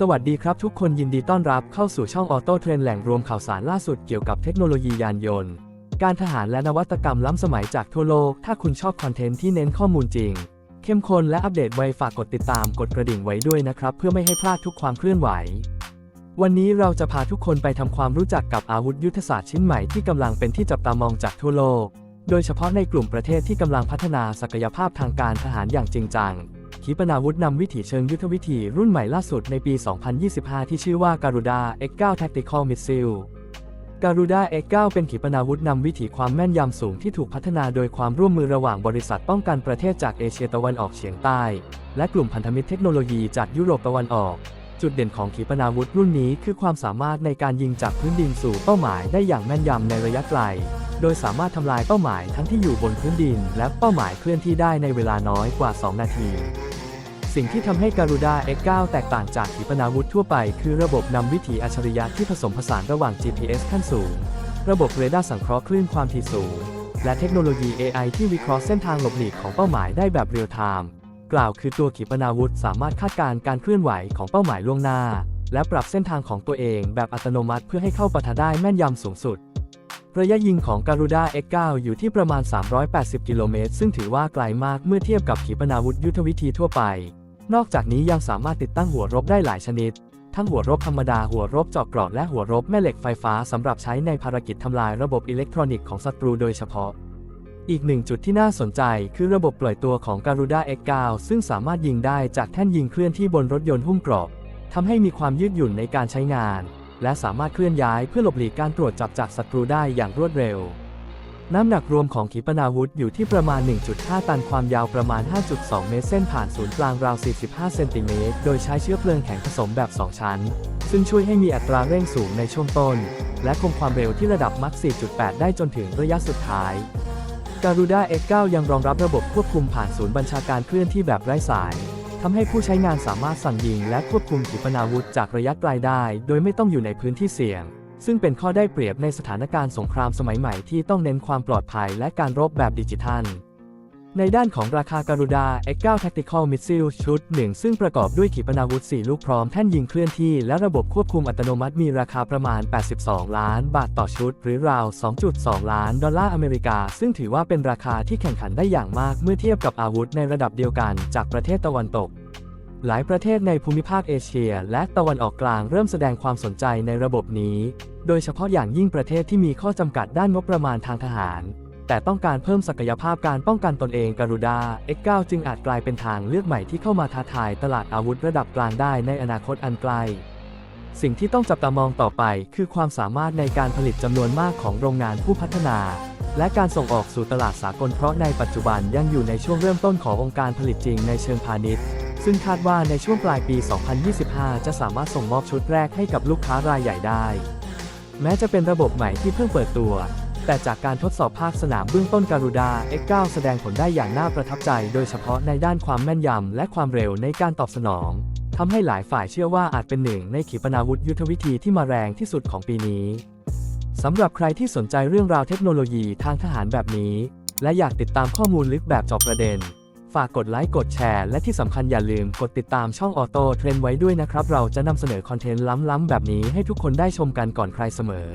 สวัสดีครับทุกคนยินดีต้อนรับเข้าสู่ช่องออโต้เทรนแหล่งรวมข่าวสารล่าสุดเกี่ยวกับเทคโนโลยียานยนต์ การทหารและนวัตกรรมล้ำสมัยจากทั่วโลก ถ้าคุณชอบคอนเทนต์ที่เน้นข้อมูลจริง เข้มข้นและอัปเดตไวฝากกดติดตามกดกระดิ่งไว้ด้วยนะครับ เพื่อไม่ให้พลาดทุกความเคลื่อนไหว วันนี้เราจะพาทุกคนไปทำความรู้จักกับอาวุธยุทธศาสตร์ชิ้นใหม่ที่กำลังเป็นที่จับตามองจากทั่วโลก โดยเฉพาะในกลุ่มประเทศที่กำลังพัฒนาศักยภาพทางการทหารอย่างจริงจัง ขีปนาวุธนำวิถีเชิงยุทธวิธีรุ่นใหม่ล่าสุดในปี 2025 ที่ชื่อว่า Garuda X9 Tactical Missile Garuda X9 เป็นขีปนาวุธนำวิถีความแม่นยำสูงที่ถูกพัฒนาโดยความร่วมมือระหว่างบริษัทป้องกันประเทศจากเอเชียตะวันออกเฉียงใต้ และกลุ่มพันธมิตรเทคโนโลยีจากยุโรปตะวันออก จุดเด่นของขีปนาวุธรุ่นนี้คือความสามารถในการยิงจากพื้นดินสู่เป้าหมายได้อย่างแม่นยำในระยะไกล โดยสามารถทำลายเป้าหมายทั้งที่อยู่บนพื้นดิน และเป้าหมายเคลื่อนที่ได้ในเวลาน้อยกว่า 2 นาที สิ่งที่ทำให้ Garuda X9 แตกต่างจากขีปนาวุธทั่วไป คือระบบนำวิถีอัจฉริยะที่ผสมผสานระหว่าง GPS ขั้นสูง ระบบเรดาร์สังเคราะห์คลื่นความถี่สูง และเทคโนโลยี AI ที่วิเคราะห์เส้นทางหลบหลีกของเป้าหมายได้แบบเรียลไทม์กล่าวคือตัวขีปนาวุธสามารถคาดการณ์การเคลื่อนไหวของเป้าหมายล่วงหน้า และปรับเส้นทางของตัวเองแบบอัตโนมัติเพื่อให้เข้าปะทะได้แม่นยำสูงสุดระยะยิงของ Garuda X9 อยู่ที่ประมาณ 380 กิโลเมตร ซึ่งถือว่าไกลมากเมื่อเทียบกับขีปนาวุธยุทธวิธีทั่วไป นอกจากนี้ยังสามารถติดตั้งหัวรบได้หลายชนิด ทั้งหัวรบธรรมดาหัวรบเจาะเกราะและหัวรบแม่เหล็กไฟฟ้าสำหรับใช้ในภารกิจทำลายระบบอิเล็กทรอนิกส์ของศัตรูโดยเฉพาะ อีกหนึ่งจุดที่น่าสนใจคือระบบปล่อยตัวของ Garuda X9 ซึ่งสามารถยิงได้จากแท่นยิงเคลื่อนที่บนรถยนต์หุ้มเกราะทำให้มีความยืดหยุ่นในการใช้งาน และสามารถเคลื่อนย้ายเพื่อหลบหลีกการตรวจจับจากศัตรูได้อย่างรวดเร็ว น้ำหนักรวมของขีปนาวุธอยู่ที่ประมาณ 1.5 ตัน ความยาวประมาณ 5.2 เมตร เส้นผ่านศูนย์กลางราว 45 เซนติเมตร โดยใช้เชื้อเพลิงแข็งผสมแบบ 2 ชั้น ซึ่งช่วยให้มีอัตราเร่งสูงในช่วงต้น และคงความเร็วที่ระดับมัก4.8 ได้จนถึงระยะสุดท้าย Garuda X9 ยังรองรับระบบควบคุมผ่านศูนย์บัญชาการเคลื่อนที่แบบไร้สายทำให้ผู้ใช้งานสามารถสั่งยิงและควบคุมขีปนาวุธจากระยะไกลได้ โดยไม่ต้องอยู่ในพื้นที่เสี่ยง ซึ่งเป็นข้อได้เปรียบในสถานการณ์สงครามสมัยใหม่ที่ต้องเน้นความปลอดภัยและการรบแบบดิจิทัล ในด้านของราคา Garuda X9 Tactical Missile ชุด 1 ซึ่งประกอบด้วยขีปนาวุธ 4 ลูกพร้อมแท่นยิงเคลื่อนที่และระบบควบคุมอัตโนมัติมีราคาประมาณ 82 ล้านบาทต่อชุด หรือราว 2.2 ล้านดอลลาร์อเมริกา ซึ่งถือว่าเป็นราคาที่แข่งขันได้อย่างมากเมื่อเทียบกับอาวุธในระดับเดียวกันจากประเทศตะวันตก หลายประเทศในภูมิภาคเอเชีย และตะวันออกกลางเริ่มแสดงความสนใจในระบบนี้ โดยเฉพาะอย่างยิ่งประเทศที่มีข้อจำกัดด้านงบประมาณทางทหาร แต่ต้องการเพิ่มศักยภาพการป้องกันตนเอง Garuda X9 จึงอาจกลายเป็นทางเลือกใหม่ที่เข้ามาท้าทายตลาดอาวุธระดับกลางได้ในอนาคตอันไกล สิ่งที่ต้องจับตามองต่อไป คือความสามารถในการผลิตจำนวนมากของโรงงานผู้พัฒนาและการส่งออกสู่ตลาดสากลเพราะในปัจจุบันยังอยู่ในช่วงเริ่มต้นขององค์การผลิตจริงในเชิงพาณิชย์ ซึ่งคาดว่าในช่วงปลายปี 2025 จะสามารถส่งมอบชุดแรกให้กับลูกค้ารายใหญ่ได้ แม้จะเป็นระบบใหม่ที่เพิ่งเปิดตัว แต่จากการทดสอบภาคสนามเบื้องต้น Garuda X9 แสดงผลได้อย่างน่าประทับใจ โดยเฉพาะในด้านความแม่นยำและความเร็วในการตอบสนองทำให้หลายฝ่ายเชื่อว่าอาจเป็นหนึ่งในขีปนาวุธยุทธวิธีที่มาแรงที่สุดของปีนี้สำหรับใครที่สนใจเรื่องราวเทคโนโลยีทางทหารแบบนี้ และอยากติดตามข้อมูลลึกแบบเจอบประเด็น ฝากกดไลค์กดแชร์และที่สำคัญอย่าลืมกดติดตามช่องออโต้เทรนไว้ด้วยนะครับ เราจะนำเสนอคอนเทนต์ล้ำๆแบบนี้ให้ทุกคนได้ชมกันก่อนใครเสมอ